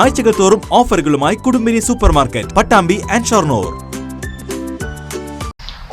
ആഴ്ചകൾ തോറും ഓഫറുകളുമായി Kudumbini super market Pattambi and Shoranur.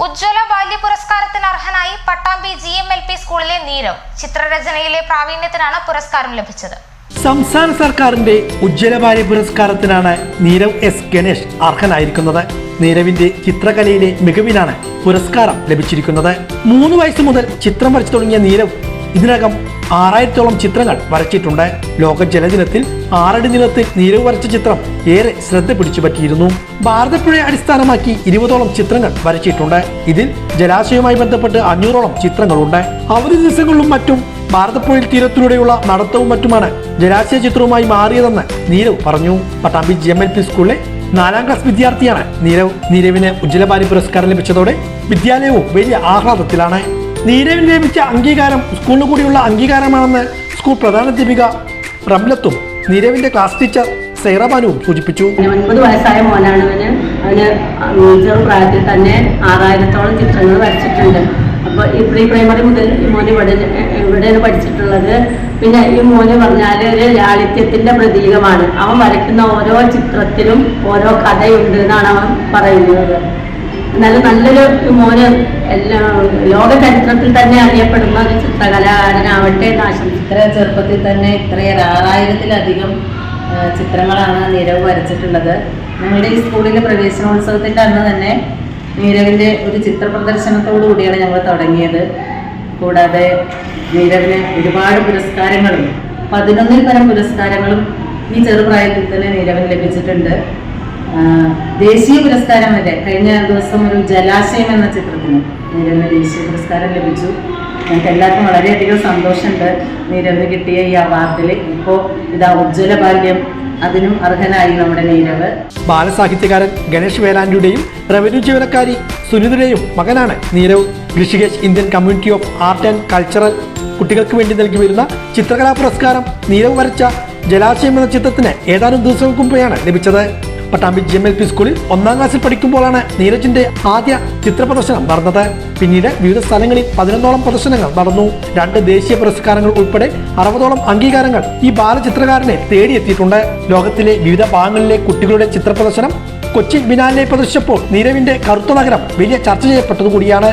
ഉജ്ജ്വല ബാല്യ പുരസ്കാരത്തിന് അർഹനായി Pattambi G M L P സ്കൂളിലെ നീരവ് ചിത്രരചനയിലെ പ്രാവീണ്യത്തിനാണ് പുരസ്കാരം ലഭിച്ചത്. സംസ്ഥാന സർക്കാരിന്റെ ഉജ്ജ്വല ബാല്യ പുരസ്കാരത്തിനാണ് നീരവ് എസ് ഗണേഷ് അർഹനായിരിക്കുന്നത്. നീരവിന്റെ ചിത്രകലയിലെ മികവിനാണ് പുരസ്കാരം ലഭിച്ചിരിക്കുന്നത്. മൂന്ന് വയസ്സ് മുതൽ ചിത്രം വരച്ചു തുടങ്ങിയ നീരവ് ഇതിനകം ആറായിരത്തോളം ചിത്രങ്ങൾ വരച്ചിട്ടുണ്ട്. ലോക ജലദിനത്തിൽ ആറടി നിലത്ത് നീരവ് വരച്ച ചിത്രം ഏറെ ശ്രദ്ധ പിടിച്ചു പറ്റിയിരുന്നു. ഭാരതപ്പുഴയെ അടിസ്ഥാനമാക്കി ഇരുപതോളം ചിത്രങ്ങൾ വരച്ചിട്ടുണ്ട്. ഇതിൽ ജലാശയവുമായി ബന്ധപ്പെട്ട് അഞ്ഞൂറോളം ചിത്രങ്ങളുണ്ട്. അവധി ദിവസങ്ങളിലും മറ്റും ഭാരതപ്പുഴയിൽ തീരത്തിലൂടെയുള്ള നടത്തവും മറ്റുമാണ് ജലാശയ ചിത്രവുമായി മാറിയതെന്ന് നീരവ് പറഞ്ഞു. Pattambi G M L P സ്കൂളിലെ നാലാം ക്ലാസ് വിദ്യാർത്ഥിയാണ് നീരവ്. നീരവിന് ഉജ്ജ്വലബാലി പുരസ്കാരം ലഭിച്ചതോടെ വിദ്യാലയവും വലിയ ആഹ്ലാദത്തിലാണ്. നീരവിന് ലഭിച്ച അംഗീകാരം സ്കൂളിന് കൂടിയുള്ള അംഗീകാരമാണെന്ന് സ്കൂൾ പ്രധാനാധ്യാപിക റംലത്തും നീരവിന്റെ ക്ലാസ് ടീച്ചർ സൈറബാനുവും സൂചിപ്പിച്ചു. ഒൻപത് വയസ്സായ മോനാണ് അവന്. അവന് ചെറു പ്രായത്തിൽ തന്നെ ആറായിരത്തോളം ചിത്രങ്ങൾ വരച്ചിട്ടുണ്ട്. അപ്പോൾ ഈ പ്രീ പ്രൈമറി മുതൽ ഈ മോന് ഇവിടെ ഇവിടെയാണ് പഠിച്ചിട്ടുള്ളത്? പിന്നെ ഈ മോന് പറഞ്ഞാൽ ഒരു ലാളിത്യത്തിന്റെ പ്രതീകമാണ്. അവൻ വരയ്ക്കുന്ന ഓരോ ചിത്രത്തിലും ഓരോ കഥയുണ്ട് എന്നാണ് അവൻ പറയുന്നത്. എന്നാലും നല്ലൊരു മോന് എല്ലാ ലോക ചരിത്രത്തിൽ തന്നെ അറിയപ്പെടുന്ന ഒരു ചിത്രകലാകാരനാവട്ടെ എന്ന് ആശംസിക്കുന്നു. ഇത്ര ചെറുപ്പത്തിൽ തന്നെ ഇത്രയേറെ ആറായിരത്തിലധികം ചിത്രങ്ങളാണ് നീരവ് വരച്ചിട്ടുള്ളത്. ഞങ്ങളുടെ ഈ സ്കൂളിലെ പ്രവേശനോത്സവത്തിന്റെ അന്ന് തന്നെ നീരവിന്റെ ഒരു ചിത്ര പ്രദർശനത്തോടു കൂടിയാണ് ഞങ്ങൾ തുടങ്ങിയത്. കൂടാതെ നീരവിന് ഒരുപാട് പുരസ്കാരങ്ങളും പതിനൊന്നിൽ പരം പുരസ്കാരങ്ങളും ഈ ചെറുപ്രായത്തിൽ തന്നെ നീരവിന് ലഭിച്ചിട്ടുണ്ട്. ദേശീയ പുരസ്കാരം വരെ കഴിഞ്ഞ ദിവസം ഒരു ജലാശയം എന്ന ചിത്രത്തിന് നീരവിന് ദേശീയ പുരസ്കാരം ലഭിച്ചു. ഞങ്ങൾക്ക് എല്ലാവർക്കും വളരെയധികം സന്തോഷമുണ്ട് നീരവിന് കിട്ടിയ ഈ അവാർഡിൽ. ഇപ്പോൾ ഇതാ ഉജ്ജ്വല ബാല്യം. അതിനും അർഹനായി നമ്മുടെ നീരവ്. ബാലസാഹിത്യകാരൻ ഗണേഷ് വേലാൻഡിയുടെയും റവന്യൂ ജീവനക്കാരി സുനിതയുടെയും മകനാണ് Neerav. Rishikesh Indian community of art and cultural കുട്ടികൾക്ക് വേണ്ടി നൽകി വരുന്ന ചിത്രകലാ പുരസ്കാരം നീരവ് വരച്ച ജലാശയം എന്ന ചിത്രത്തിന് ഏതാനും ദിവസങ്ങൾക്ക് മുമ്പെയാണ് ലഭിച്ചത്. Pattambi G M L P സ്കൂളിൽ ഒന്നാം ക്ലാസ്സിൽ പഠിക്കുമ്പോഴാണ് നീരജിന്റെ ആദ്യ ചിത്ര പ്രദർശനം നടന്നത്. പിന്നീട് വിവിധ സ്ഥലങ്ങളിൽ പതിനൊന്നോളം പ്രദർശനങ്ങൾ നടന്നു. രണ്ട് ദേശീയ പുരസ്കാരങ്ങൾ ഉൾപ്പെടെ അറുപതോളം അംഗീകാരങ്ങൾ ഈ ബാലചിത്രകാരനെ തേടിയെത്തിയിട്ടുണ്ട്. ലോകത്തിലെ വിവിധ ഭാഗങ്ങളിലെ കുട്ടികളുടെ ചിത്ര കൊച്ചി ബിനാലിനെ പ്രദർശിച്ചപ്പോൾ നീരവിന്റെ കറുത്ത നഗരം വലിയ ചർച്ച ചെയ്യപ്പെട്ടതുകൂടിയാണ്.